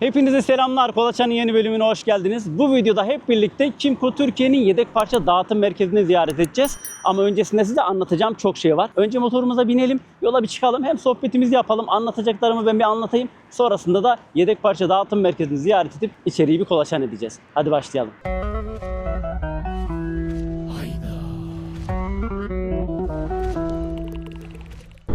Hepinize selamlar. Kolaçan'ın yeni bölümüne hoş geldiniz. Bu videoda hep birlikte Kimco Türkiye'nin yedek parça dağıtım merkezini ziyaret edeceğiz. Ama öncesinde size anlatacağım çok şey var. Önce motorumuza binelim, yola bir çıkalım. Hem sohbetimizi yapalım, anlatacaklarımı ben bir anlatayım. Sonrasında da yedek parça dağıtım merkezini ziyaret edip içeriği bir kolaçan edeceğiz. Hadi başlayalım.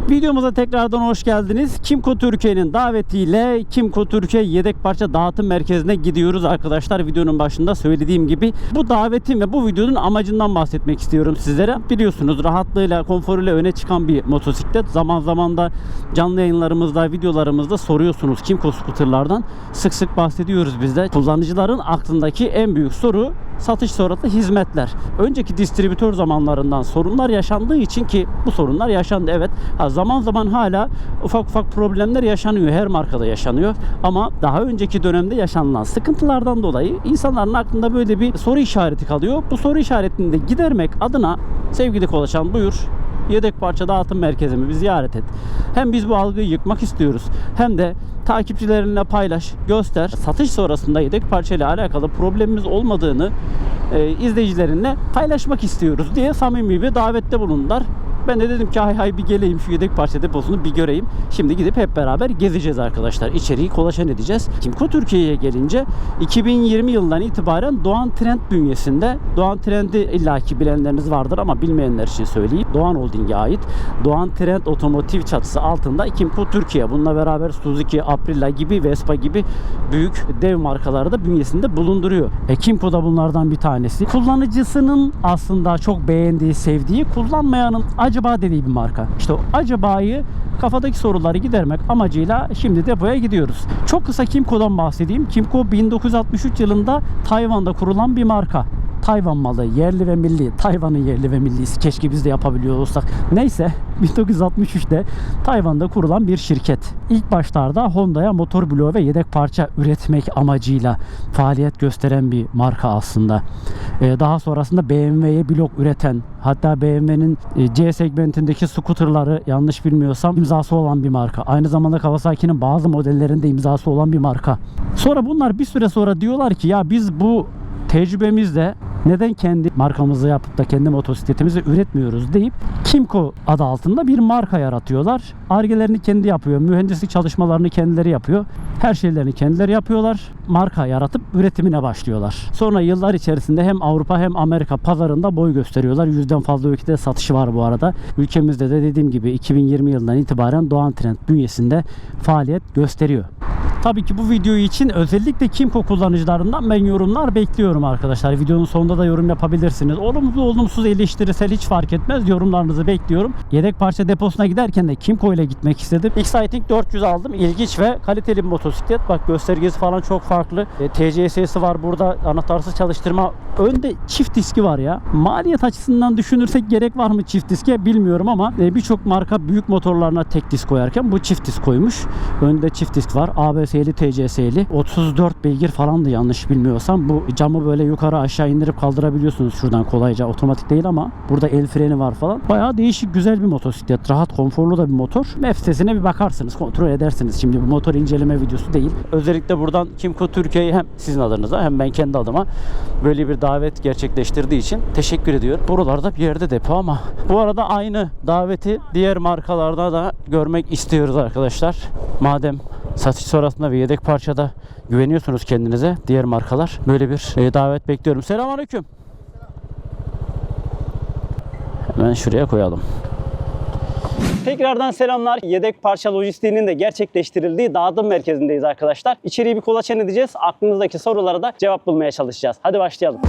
Videomuza tekrardan hoş geldiniz. Kimco Türkiye'nin davetiyle Kimco Türkiye yedek parça dağıtım merkezine gidiyoruz arkadaşlar. Videonun başında söylediğim gibi bu davetin ve bu videonun amacından bahsetmek istiyorum sizlere. Biliyorsunuz rahatlığıyla, konforuyla öne çıkan bir motosiklet. Zaman zaman da canlı yayınlarımızda, videolarımızda soruyorsunuz Kimco scooterlardan. Sık sık bahsediyoruz biz de. Kullanıcıların aklındaki en büyük soru satış sonrası hizmetler. Önceki distribütör zamanlarından sorunlar yaşandığı için ki bu sorunlar yaşandı evet. Ha, zaman zaman hala ufak ufak problemler yaşanıyor. Her markada yaşanıyor. Ama daha önceki dönemde yaşanılan sıkıntılardan dolayı insanların aklında böyle bir soru işareti kalıyor. Bu soru işaretini de gidermek adına sevgili Kolaçan buyur yedek parça dağıtım merkezimi bir ziyaret et. Hem biz bu algıyı yıkmak istiyoruz hem de takipçilerinle paylaş, göster. Satış sonrasında yedek parça ile alakalı problemimiz olmadığını e, izleyicilerinle paylaşmak istiyoruz diye samimi bir davette bulundular. Ben de dedim ki hay hay bir geleyim şu yedek parça deposunu bir göreyim. Şimdi gidip hep beraber gezeceğiz arkadaşlar. İçeriği kolaçan edeceğiz. Kimco Türkiye'ye gelince 2020 yılından itibaren Doğan Trend bünyesinde Doğan Trend'i illaki bilenleriniz vardır ama bilmeyenler için söyleyeyim. Doğan Holding'e ait Doğan Trend Otomotiv çatısı altında Kimco Türkiye. Bununla beraber Suzuki, Aprilia gibi, Vespa gibi büyük dev markaları da bünyesinde bulunduruyor. E, Kimco da bunlardan bir tanesi. Kullanıcısının aslında çok beğendiği, sevdiği, kullanmayanın acaba dediği bir marka. İşte o acaba'yı kafadaki soruları gidermek amacıyla şimdi depoya gidiyoruz. Çok kısa Kimco'dan bahsedeyim. Kimco 1963 yılında Tayvan'da kurulan bir marka. Tayvan malı, yerli ve milli. Tayvan'ın yerli ve millisi. Keşke biz de yapabiliyor olsak. Neyse 1963'te Tayvan'da kurulan bir şirket. İlk başlarda Honda'ya motor bloğu ve yedek parça üretmek amacıyla faaliyet gösteren bir marka aslında. Ee, daha sonrasında BMW'ye blok üreten hatta BMW'nin e, C segmentindeki scooterları yanlış bilmiyorsam imzası olan bir marka. Aynı zamanda Kawasaki'nin bazı modellerinde imzası olan bir marka. Sonra bunlar bir süre sonra diyorlar ki ya biz bu tecrübemizle neden kendi markamızı yapıp da kendi motosikletimizi üretmiyoruz deyip Kimco adı altında bir marka yaratıyorlar. Argelerini kendi yapıyor. Mühendislik çalışmalarını kendileri yapıyor. Her şeylerini kendileri yapıyorlar. Marka yaratıp üretimine başlıyorlar. Sonra yıllar içerisinde hem Avrupa hem Amerika pazarında boy gösteriyorlar. Yüzden fazla ülkede satışı var bu arada. Ülkemizde de dediğim gibi 2020 yılından itibaren Doğan Trend bünyesinde faaliyet gösteriyor. Tabii ki bu video için özellikle Kimco kullanıcılarından ben yorumlar bekliyorum arkadaşlar. Videonun sonunda da yorum yapabilirsiniz. Olumlu olumsuz eleştirisel hiç fark etmez. Yorumlarınızı bekliyorum. Yedek parça deposuna giderken de Kimco ile gitmek istedim. Exciting 400 aldım. İlginç ve kaliteli bir motosiklet. Bak göstergesi falan çok farklı. E, TCS'si var burada. Anahtarsız çalıştırma. Önde çift diski var ya. Maliyet açısından düşünürsek gerek var mı çift diske bilmiyorum ama e, birçok marka büyük motorlarına tek disk koyarken bu çift disk koymuş. Önde çift disk var. ABS'li, TCS'li. 34 beygir falandı yanlış bilmiyorsam. Bu camı böyle yukarı aşağı indirip kaldırabiliyorsunuz şuradan kolayca. Otomatik değil ama burada el freni var falan. Bayağı değişik güzel bir motosiklet. Rahat, konforlu da bir motor. Map sitesine bir bakarsınız. Kontrol edersiniz. Şimdi bu motor inceleme videosu değil. Özellikle buradan Kimco Türkiye'yi hem sizin adınıza hem ben kendi adıma böyle bir davet gerçekleştirdiği için teşekkür ediyorum. Buralarda bir yerde depo ama bu arada aynı daveti diğer markalarda da görmek istiyoruz arkadaşlar. Madem satış sonrasında ve yedek parçada güveniyorsunuz kendinize diğer markalar böyle bir e, davet bekliyorum. Selamünaleyküm. Hemen şuraya koyalım. Tekrardan selamlar. Yedek parça lojistiğinin de gerçekleştirildiği dağıtım merkezindeyiz arkadaşlar. İçeriği bir kolaçan edeceğiz. Aklınızdaki sorulara da cevap bulmaya çalışacağız. Hadi başlayalım.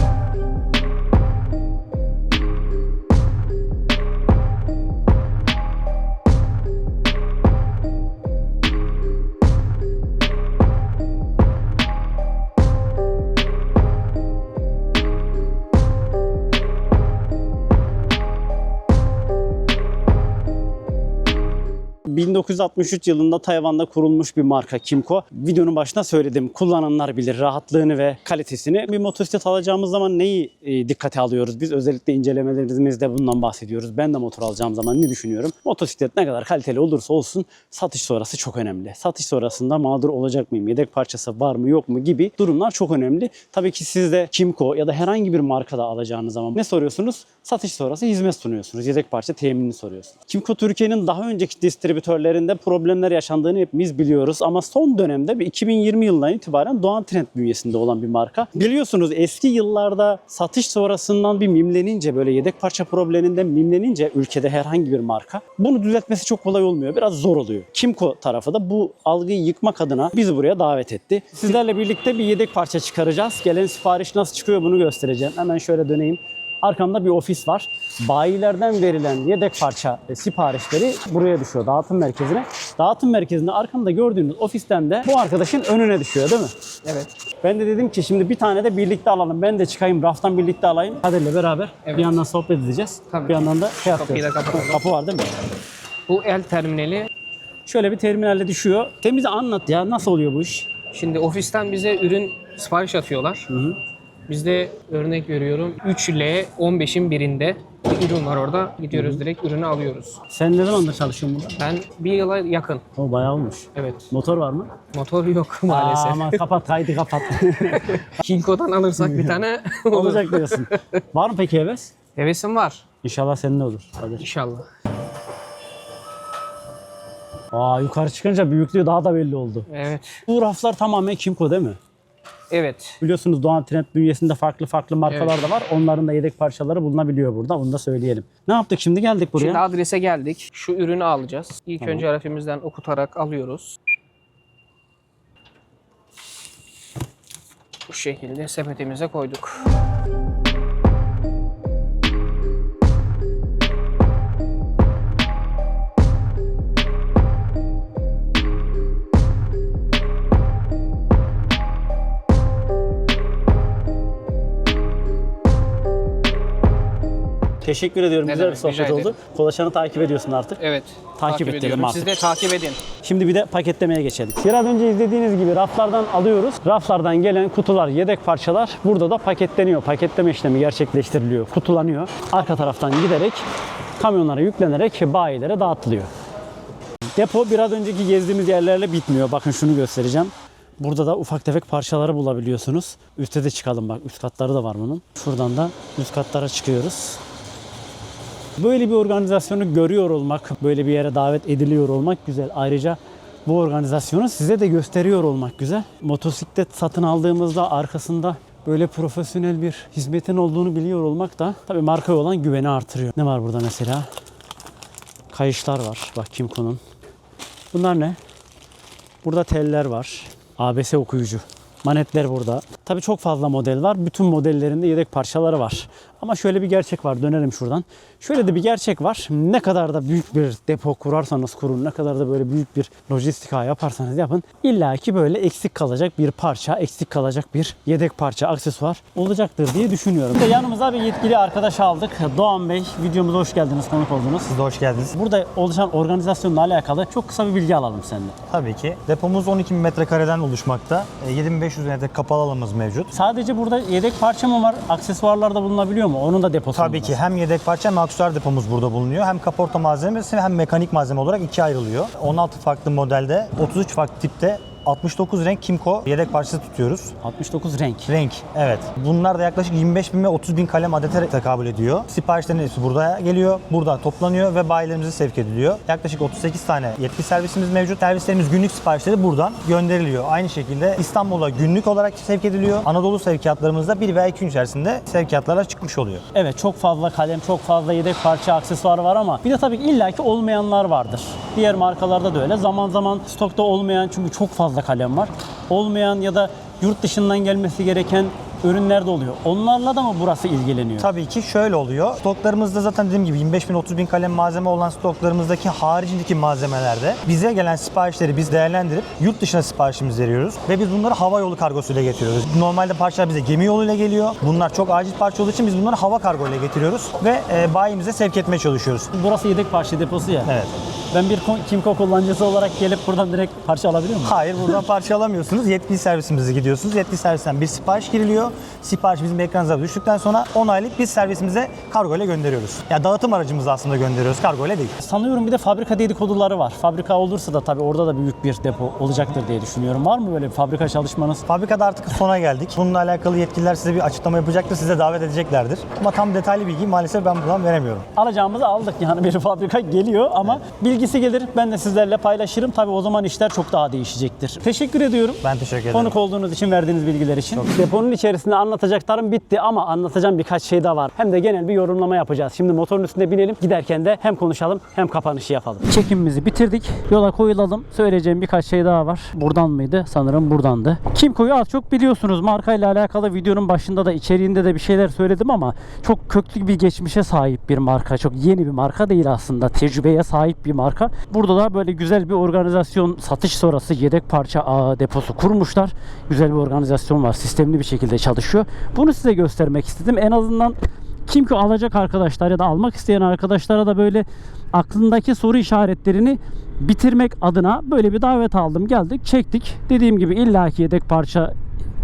1963 yılında Tayvan'da kurulmuş bir marka Kimco. Videonun başına söyledim. Kullananlar bilir rahatlığını ve kalitesini. Bir motosiklet alacağımız zaman neyi e, dikkate alıyoruz? Biz özellikle incelemelerimizde bundan bahsediyoruz. Ben de motor alacağım zaman ne düşünüyorum? Motosiklet ne kadar kaliteli olursa olsun satış sonrası çok önemli. Satış sonrasında mağdur olacak mıyım? Yedek parçası var mı yok mu gibi durumlar çok önemli. Tabii ki siz de Kimco ya da herhangi bir markada alacağınız zaman ne soruyorsunuz? Satış sonrası hizmet sunuyorsunuz. Yedek parça teminini soruyorsunuz. Kimco Türkiye'nin daha önceki distribütörü distribütörlerinde problemler yaşandığını hepimiz biliyoruz. Ama son dönemde bir 2020 yılından itibaren Doğan Trend bünyesinde olan bir marka. Biliyorsunuz eski yıllarda satış sonrasından bir mimlenince böyle yedek parça probleminden mimlenince ülkede herhangi bir marka bunu düzeltmesi çok kolay olmuyor. Biraz zor oluyor. Kimco tarafı da bu algıyı yıkmak adına bizi buraya davet etti. Sizlerle birlikte bir yedek parça çıkaracağız. Gelen sipariş nasıl çıkıyor bunu göstereceğim. Hemen şöyle döneyim. Arkamda bir ofis var. Bayilerden verilen yedek parça siparişleri buraya düşüyor dağıtım merkezine. Dağıtım merkezinde arkamda gördüğünüz ofisten de bu arkadaşın önüne düşüyor değil mi? Evet. Ben de dedim ki şimdi bir tane de birlikte alalım. Ben de çıkayım raftan birlikte alayım. Kadir'le beraber Evet. bir yandan sohbet edeceğiz. Tabii. Bir yandan da şey kapatalım. Kapı var değil mi? Bu el terminali. Şöyle bir terminalle düşüyor. Temize anlat ya nasıl oluyor bu iş? Şimdi ofisten bize ürün sipariş atıyorlar. Bizde örnek veriyorum 3L 15'in birinde bir ürün var orada. Gidiyoruz direkt ürünü alıyoruz. Sen ne zamandır çalışıyorsun burada? Ben bir yıla yakın. O bayağı olmuş. Evet. Motor var mı? Motor yok maalesef. Aa, ama kapat kaydı kapat. Kinko'dan alırsak bir tane olur. Olacak diyorsun. Var mı peki heves? Hevesim var. İnşallah senin de olur. Hadi. İnşallah. Aa yukarı çıkınca büyüklüğü daha da belli oldu. Evet. Bu raflar tamamen Kimco değil mi? Evet. Biliyorsunuz Doğan Trend bünyesinde farklı farklı markalar Evet. da var. Onların da yedek parçaları bulunabiliyor burada. Onu da söyleyelim. Ne yaptık şimdi? Geldik buraya. Şimdi adrese geldik. Şu ürünü alacağız. İlk önce harfimizden okutarak alıyoruz. Bu şekilde sepetimize koyduk. Teşekkür ediyorum. Ne Güzel bir demek, sohbet rica oldu. ederim. Kolaşan'ı takip ediyorsun artık. Evet. Takip edelim ediyorum. artık. Siz de takip edin. Şimdi bir de paketlemeye geçelim. Biraz önce izlediğiniz gibi raflardan alıyoruz. Raflardan gelen kutular, yedek parçalar burada da paketleniyor. Paketleme işlemi gerçekleştiriliyor, kutulanıyor. Arka taraftan giderek kamyonlara yüklenerek bayilere dağıtılıyor. Depo biraz önceki gezdiğimiz yerlerle bitmiyor. Bakın şunu göstereceğim. Burada da ufak tefek parçaları bulabiliyorsunuz. Üste de çıkalım bak. Üst katları da var bunun. Şuradan da üst katlara çıkıyoruz. Böyle bir organizasyonu görüyor olmak, böyle bir yere davet ediliyor olmak güzel. Ayrıca bu organizasyonu size de gösteriyor olmak güzel. Motosiklet satın aldığımızda arkasında böyle profesyonel bir hizmetin olduğunu biliyor olmak da tabii markaya olan güveni artırıyor. Ne var burada mesela? Kayışlar var. Bak Kimco'nun. Bunlar ne? Burada teller var. ABS okuyucu. Manetler burada. Tabii çok fazla model var. Bütün modellerinde yedek parçaları var. Ama şöyle bir gerçek var. Dönelim şuradan. Şöyle de bir gerçek var. Ne kadar da büyük bir depo kurarsanız kurun, ne kadar da böyle büyük bir lojistika yaparsanız yapın. İlla ki böyle eksik kalacak bir parça, eksik kalacak bir yedek parça, aksesuar olacaktır diye düşünüyorum. Burada yanımıza bir yetkili arkadaş aldık. Doğan Bey, videomuza hoş geldiniz, konuk oldunuz. Siz de hoş geldiniz. Burada oluşan organizasyonla alakalı çok kısa bir bilgi alalım senden. Tabii ki. Depomuz 12 bin metrekareden oluşmakta. E, 7500 500 metre kapalı alanımız mevcut. Sadece burada yedek parça mı var? Aksesuarlar da bulunabiliyor mu? Onun da deposu Tabii ki. Hem yedek parça hem aksesuar depomuz burada bulunuyor. Hem kaporta malzemesi hem mekanik malzeme olarak ikiye ayrılıyor. 16 farklı modelde 33 farklı tipte 69 renk Kimco yedek parçası tutuyoruz. 69 renk. Renk, evet. Bunlar da yaklaşık 25 bin ve 30 bin kalem adete tekabül ediyor. Siparişlerin hepsi burada geliyor, burada toplanıyor ve bayilerimize sevk ediliyor. Yaklaşık 38 tane yetki servisimiz mevcut. Servislerimiz günlük siparişleri buradan gönderiliyor. Aynı şekilde İstanbul'a günlük olarak sevk ediliyor. Anadolu sevkiyatlarımızda bir veya iki gün içerisinde sevkiyatlara çıkmış oluyor. Evet çok fazla kalem, çok fazla yedek parça, aksesuar var ama bir de tabii ki illaki olmayanlar vardır. Diğer markalarda da öyle. Zaman zaman stokta olmayan çünkü çok fazla kalem var. Olmayan ya da yurt dışından gelmesi gereken ürünler de oluyor. Onlarla da mı burası ilgileniyor? Tabii ki şöyle oluyor. Stoklarımızda zaten dediğim gibi 25 bin 30 bin kalem malzeme olan stoklarımızdaki haricindeki malzemelerde bize gelen siparişleri biz değerlendirip yurt dışına siparişimizi veriyoruz. Ve biz bunları hava yolu kargosuyla getiriyoruz. Normalde parçalar bize gemi yoluyla geliyor. Bunlar çok acil parça olduğu için biz bunları hava kargo ile getiriyoruz. Ve e, bayimize sevk etmeye çalışıyoruz. Burası yedek parça deposu ya. Evet. Ben bir Kimco kullanıcısı olarak gelip buradan direkt parça alabiliyor muyum? Hayır buradan parça alamıyorsunuz. Yetkili servisimize gidiyorsunuz. Yetkili servisten bir sipariş giriliyor. Sipariş bizim ekranımıza düştükten sonra onaylayıp biz servisimize kargo ile gönderiyoruz. Ya dağıtım aracımızla aslında gönderiyoruz. Kargo ile değil. Sanıyorum bir de fabrika dedikoduları var. Fabrika olursa da tabii orada da büyük bir depo olacaktır diye düşünüyorum. Var mı böyle bir fabrika çalışmanız? Fabrikada artık sona geldik. Bununla alakalı yetkililer size bir açıklama yapacaktır. Size davet edeceklerdir. Ama tam detaylı bilgi maalesef ben buradan veremiyorum. Alacağımızı aldık yani bir fabrika geliyor ama bilgisi gelir ben de sizlerle paylaşırım. Tabii o zaman işler çok daha değişecektir. Teşekkür ediyorum. Ben teşekkür ederim. Konuk olduğunuz için verdiğiniz bilgiler için. Deponun içerisinde anlatacaklarım bitti ama anlatacağım birkaç şey daha var. Hem de genel bir yorumlama yapacağız. Şimdi motorun üstünde binelim. Giderken de hem konuşalım hem kapanışı yapalım. Çekimimizi bitirdik. Yola koyulalım. Söyleyeceğim birkaç şey daha var. Buradan mıydı? Sanırım buradandı. Kimco'yu az çok biliyorsunuz. Markayla alakalı videonun başında da içeriğinde de bir şeyler söyledim ama çok köklü bir geçmişe sahip bir marka. Çok yeni bir marka değil aslında. Tecrübeye sahip bir marka. Burada da böyle güzel bir organizasyon satış sonrası yedek parça deposu kurmuşlar. Güzel bir organizasyon var. Sistemli bir şekilde çalışıyor. Bunu size göstermek istedim. En azından kim ki alacak arkadaşlar ya da almak isteyen arkadaşlara da böyle aklındaki soru işaretlerini bitirmek adına böyle bir davet aldım. Geldik, çektik. Dediğim gibi illaki yedek parça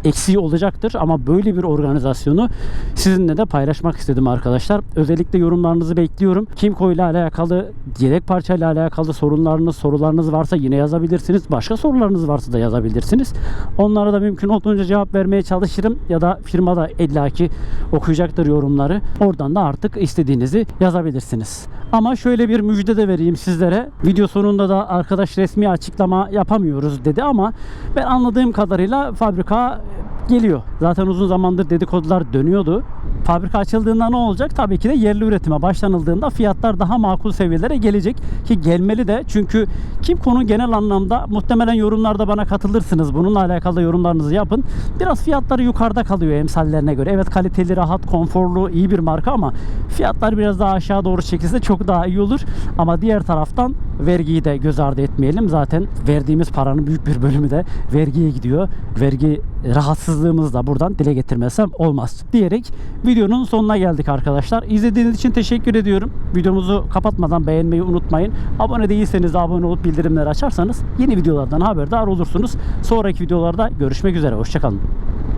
eksiği olacaktır ama böyle bir organizasyonu sizinle de paylaşmak istedim arkadaşlar. Özellikle yorumlarınızı bekliyorum. Kimco ile alakalı, yedek parça ile alakalı sorunlarınız, sorularınız varsa yine yazabilirsiniz. Başka sorularınız varsa da yazabilirsiniz. Onlara da mümkün olduğunca cevap vermeye çalışırım ya da firma da illaki okuyacaktır yorumları. Oradan da artık istediğinizi yazabilirsiniz. Ama şöyle bir müjde de vereyim sizlere. Video sonunda da arkadaş resmi açıklama yapamıyoruz dedi ama ben anladığım kadarıyla fabrika geliyor. Zaten uzun zamandır dedikodular dönüyordu. Fabrika açıldığında ne olacak? Tabii ki de yerli üretime başlanıldığında fiyatlar daha makul seviyelere gelecek ki gelmeli de çünkü Kimco'nun genel anlamda muhtemelen yorumlarda bana katılırsınız. Bununla alakalı yorumlarınızı yapın. Biraz fiyatları yukarıda kalıyor emsallerine göre. Evet kaliteli, rahat, konforlu, iyi bir marka ama fiyatlar biraz daha aşağı doğru çekilse çok daha iyi olur. Ama diğer taraftan vergiyi de göz ardı etmeyelim. Zaten verdiğimiz paranın büyük bir bölümü de vergiye gidiyor. Vergi rahatsızlığımızı da buradan dile getirmezsem olmaz diyerek videonun sonuna geldik arkadaşlar. İzlediğiniz için teşekkür ediyorum. Videomuzu kapatmadan beğenmeyi unutmayın. Abone değilseniz de abone olup bildirimleri açarsanız yeni videolardan haberdar olursunuz. Sonraki videolarda görüşmek üzere. Hoşçakalın.